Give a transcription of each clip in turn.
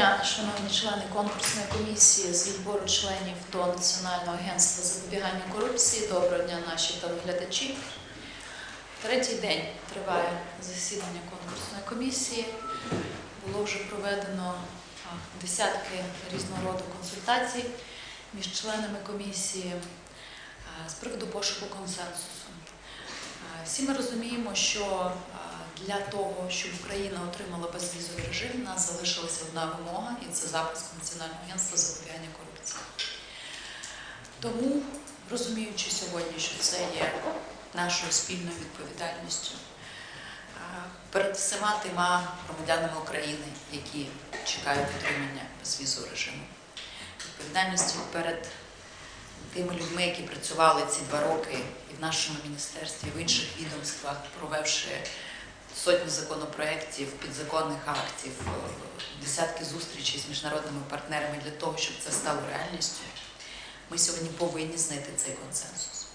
Дня, шановні члени конкурсної комісії з відбору членів до Національного агентства запобігання корупції. Доброго дня, наші телеглядачі. Третій день триває засідання конкурсної комісії. Було вже проведено десятки різного роду консультацій між членами комісії з приводу пошуку консенсусу. Всі ми розуміємо, що для того, щоб Україна отримала безвізовий режим, у нас залишилася одна вимога, і це запуск Національного агентства запобігання корупції. Тому, розуміючи сьогодні, що це є нашою спільною відповідальністю перед всіма тима громадянами України, які чекають отримання безвізового режиму, відповідальністю перед тими людьми, які працювали ці два роки і в нашому міністерстві, і в інших відомствах, провевши сотні законопроєктів, підзаконних актів, е, десятки зустрічей з міжнародними партнерами для того, щоб це стало реальністю. Ми сьогодні повинні знайти цей консенсус.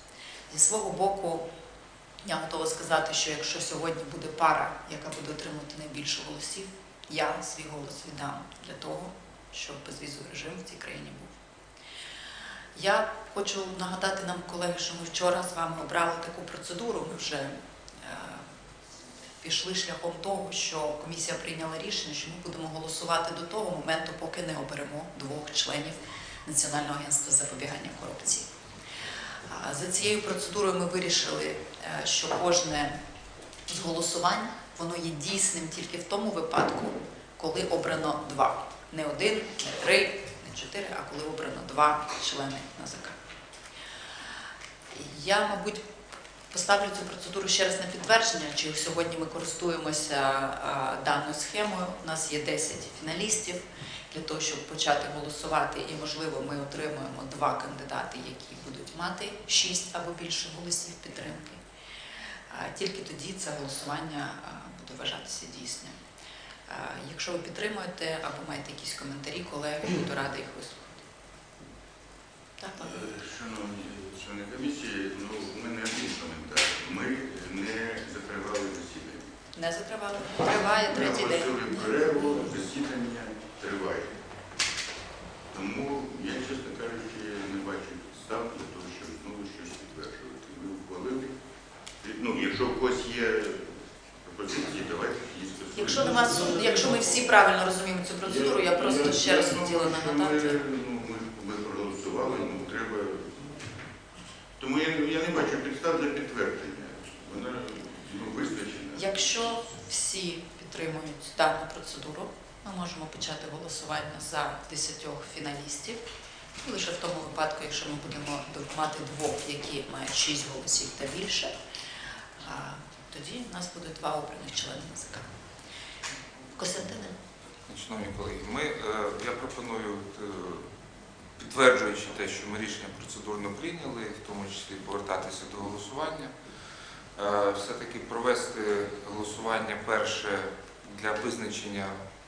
Зі свого боку, я готова сказати, що якщо сьогодні буде пара, яка буде отримувати найбільше голосів, я свій голос віддам для того, щоб безвізовий режим в цій країні був. Я хочу нагадати нам, колеги, що ми вчора з вами обрали таку процедуру. Ми вже е, пішли шляхом того, що комісія прийняла рішення, що ми будемо голосувати до того моменту, поки не оберемо двох членів Національного агентства запобігання корупції. За цією процедурою ми вирішили, е, що кожне з голосувань воно є дійсним тільки в тому випадку, коли обрано два. Не один, не три, не чотири, а коли обрано два члени НАЗК. Я, мабуть, поставлю цю процедуру ще раз на підтвердження, чи сьогодні ми користуємося даною схемою. У нас є 10 фіналістів для того, щоб почати голосувати, і, можливо, ми отримуємо два кандидати, які будуть мати 6 або більше голосів підтримки. Тільки тоді це голосування буде вважатися дійсним. Якщо ви підтримуєте або маєте якісь коментарі, колеги, буду рада їх вислухати. Так. Е, Шановні члени комісії, ну, у мене один коментар. Ми не закривали засідання. Не закривали. Триває третій день. оголосили перерву, засідання триває. Тому я, чесно кажучи, не бачу підстав для того, щоб знову щось підтверджувати. Ми ухвалили. Ну, якщо у когось є пропозиції, давайте їх. Якщо нема якщо ми всі правильно розуміємо цю процедуру, я просто ще раз хотіла нагадати. Ми, ну, ми, ми проголосували. Тому я, я не бачу підстав для підтвердження. Вона ну, визначена. Якщо всі підтримують дану процедуру, ми можемо почати голосування за 10 фіналістів. І лише в тому випадку, якщо ми будемо мати двох, які мають 6 голосів та більше, тоді у нас буде два обраних члени НАЗК. Костянтине? Шановні колеги, ми, е, я пропоную, е, підтверджуючи те, що ми рішення процедурно прийняли, в тому числі повертатися до голосування, е, все-таки провести голосування перше для визначення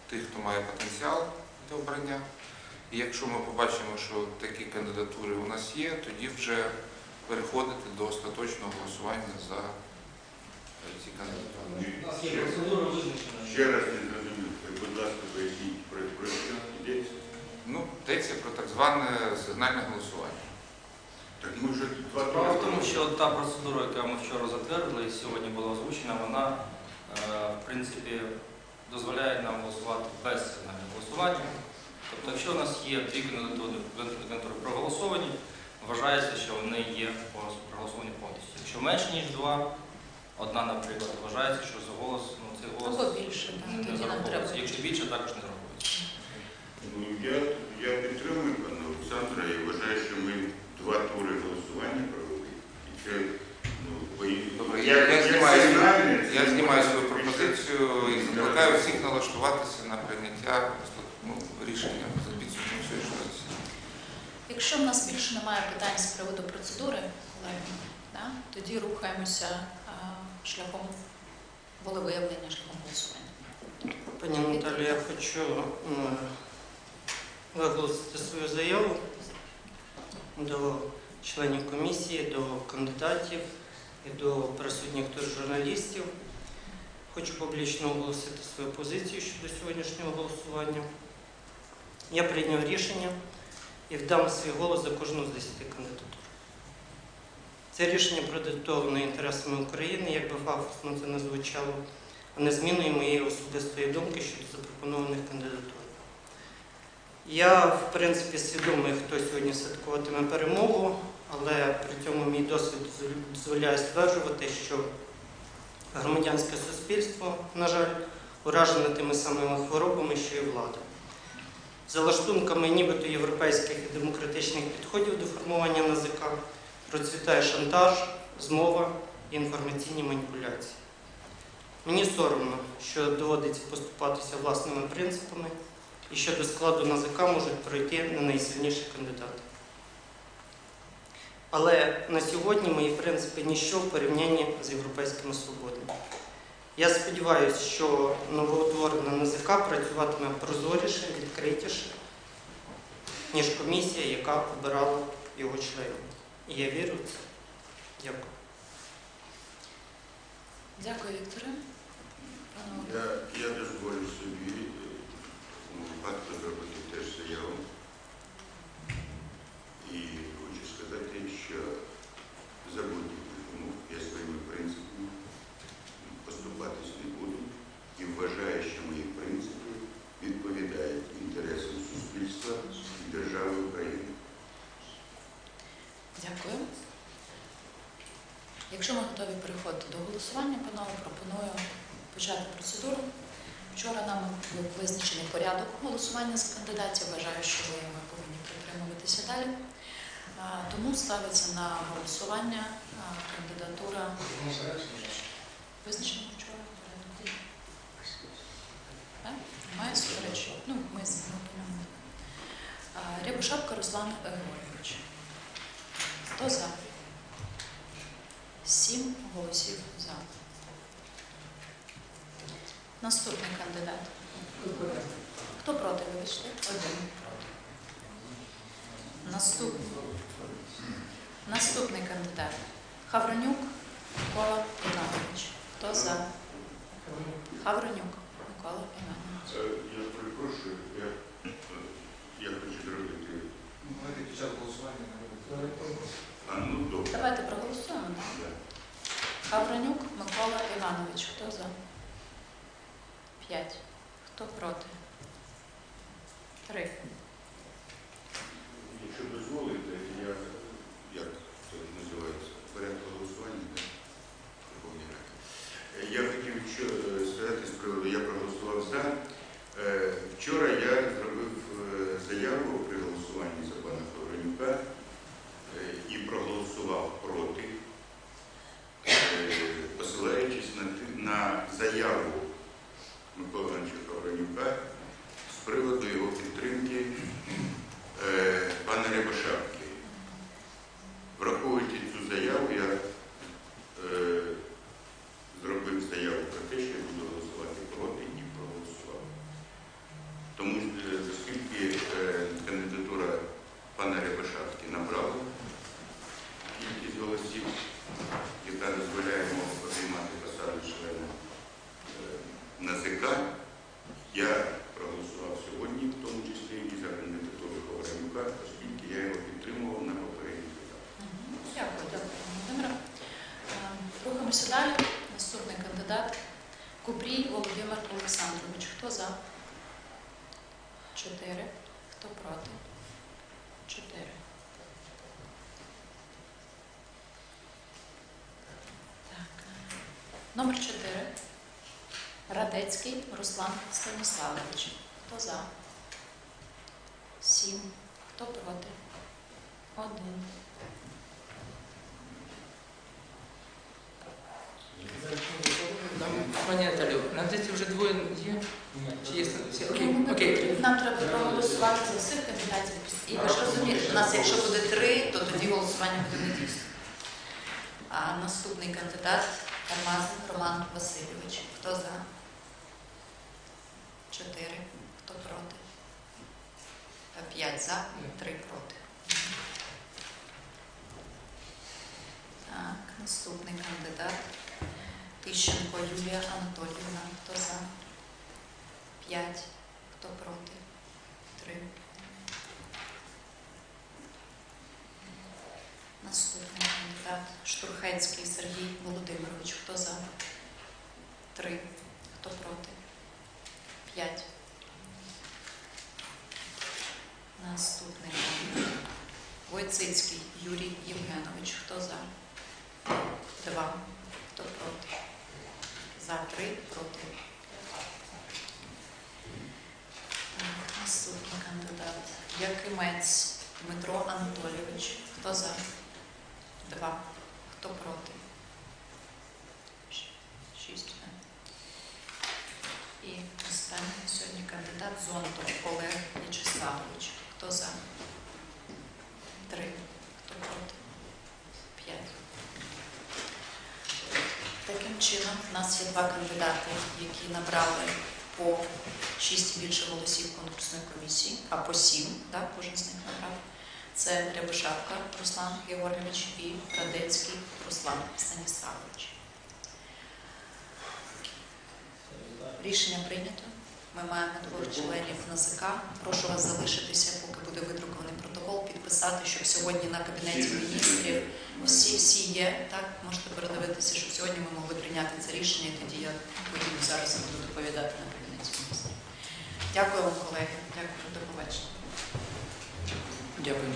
тих, хто має потенціал для обрання. І якщо ми побачимо, що такі кандидатури у нас є, тоді вже переходити до остаточного голосування за е, ці кандидатури. Ще раз не зрозумів. Будь ласка, поясніть про, про що йдеться. Ну, йдеться про так зване сигнальне голосування. Так ми вже два Справа в тому, що та процедура, яку ми вчора затвердили і сьогодні була озвучена, вона е, в принципі дозволяє нам голосувати без сигнального голосування. Тобто, якщо у нас є дві кандидатури кандидатури проголосовані, вважається, що вони є проголосовані повністю. Якщо менше ніж два, одна, наприклад, вважається, що за голос, ну цей голос Або більше, так, не тоді нам треба. зараховується. Якщо більше, також не зараховується. Ну, я, я підтримую пана Олександра і вважаю, що ми два тури голосування провели. І це, ну, Добре, я, я, знімаю, я знімаю свою пропозицію і закликаю всіх налаштуватися на прийняття ну, рішення за підсумком сьогоднішнього засідання. Якщо в нас більше немає питань з приводу процедури, колеги, да, тоді рухаємося а, шляхом волевиявлення, шляхом голосування. Пані Наталі, я хочу м, виголосити свою заяву до членів комісії, до кандидатів і до присутніх журналістів. Хочу публічно оголосити свою позицію щодо сьогоднішнього голосування. я прийняв рішення і вдам свій голос за кожну з 10 кандидатур. Це рішення продиктовано інтересами України, як би пафосно це не звучало, а не зміною моєї особистої думки щодо запропонованих кандидатур. Я, в принципі, свідомий, хто сьогодні святкуватиме перемогу, але при цьому мій досвід дозволяє стверджувати, що громадянське суспільство, на жаль, уражене тими самими хворобами, що і влада. За лаштунками нібито європейських і демократичних підходів до формування НАЗК процвітає шантаж, змова і інформаційні маніпуляції. Мені соромно, що доводиться поступатися власними принципами і що до складу НАЗК можуть пройти не найсильніші кандидати. Але на сьогодні мої принципи ніщо в порівнянні з європейськими свободами. Я сподіваюся, що новоутворена НАЗК працюватиме прозоріше, відкритіше, ніж комісія, яка обирала його членів. І я вірю в це. Дякую. Дякую, Вікторе. Я, я дозволю собі випадку зробити теж заяву. І хочу сказати, що за будь-яких умов я своїми принципами поступатись не буду і вважаю, що мої принципи відповідають інтересам суспільства і держави України. Дякую. Якщо ми готові переходити до голосування, панове, пропоную почати процедуру. Вчора нам був визначений порядок голосування за кандидатів. Вважаю, що ми повинні притримуватися далі. Тому ставиться на голосування а, кандидатура. Визначена вчора порядок денний? Так? Немає суперечень? Ну, ми з ми по ньому. А, Рябошапка Руслан Григорьович. Хто за? Сім голосів за. Наступний кандидат. Хто проти, вибачте? Один. Наступний. Наступний кандидат. Хавронюк Микола Іванович. Хто за? Хавронюк Микола Іванович. Я перепрошую, я, е, я хочу зробити. Ми під час голосування не. А ну добре. Давайте проголосуємо. Да. Авронюк Микола Іванович. Хто за? П'ять. Хто проти? Три. Якщо дозволите, я, як це називається, порядок голосування да, в Верховній Раді. Е, Я хотів що, е, сказати з приводу, я проголосував. Е, Вчора я зробив е, заяву при голосуванні за пана Хавронюка е, і проголосував проти, е, посилаючись на, ти- на заяву Миколи Івановича Хавронюка з приводу його підтримки е, пана Рябошапки. Враховуючи цю заяву, я е, зробив заяву про те, що я буду голосувати проти і проголосував. Тому що, е, оскільки е, кандидатура пана Рябошапки набрала кількість голосів, яка дозволяє йому обіймати посаду члена е, НАЗК, я проголосував сьогодні, в тому числі і за кандидатуру Коваленюка, оскільки я його підтримував на попередніх етапах. Мгм. Дякую, дякую, пане Володимире. Е, Рухаємося далі. Наступний кандидат Купрій Володимир Олександрович. Хто за? Чотири. Хто проти? Чотири. Так. Номер чотири. Радецький Руслан Станіславович. Хто за? Сім. Хто проти? Один. Пані Наталю, на десь вже двоє є? Чи є всі? Окей, Ну, окей. Нам треба проголосувати за всіх кандидатів. І ви ж розумієте, у нас якщо буде три, то тоді голосування буде не дійсно. А наступний кандидат Кармазин Роман Васильович. Хто за? Чотири. Хто проти? П'ять за, три проти. Так, наступний кандидат Тищенко Юлія Анатоліївна. Хто за? П'ять. Хто проти? Три. Наступний кандидат Штурхецький Сергій Володимирович. Хто за? Три. Хто проти? П'ять. Наступний кандидат. Войцицький Юрій Євгенович. Хто за? Два. Хто проти? За три проти. Наступний кандидат. Якимець Дмитро Анатолійович. Хто за? Два. Хто проти? Шість. І останній сьогодні кандидат Зонтов Олег В'ячеславович. Хто за? Три. Хто проти? П'ять. Таким чином, в нас є два кандидати, які набрали по 6 і більше голосів конкурсної комісії, а по 7, так, кожен з них набрав. Це Рябошапка Руслан Георгійович і Радецький Руслан Станіславович. Рішення прийнято. Ми маємо двох членів НАЗК. Прошу вас залишитися, поки буде видрукований протокол, підписати, щоб сьогодні на кабінеті міністрів всі всі є. Так можете передивитися, щоб сьогодні ми могли прийняти це рішення. І тоді я поїду зараз буду доповідати на кабінеті міністрів. Дякую вам, колеги. Дякую. Дякую.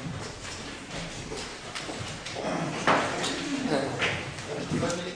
Дякую.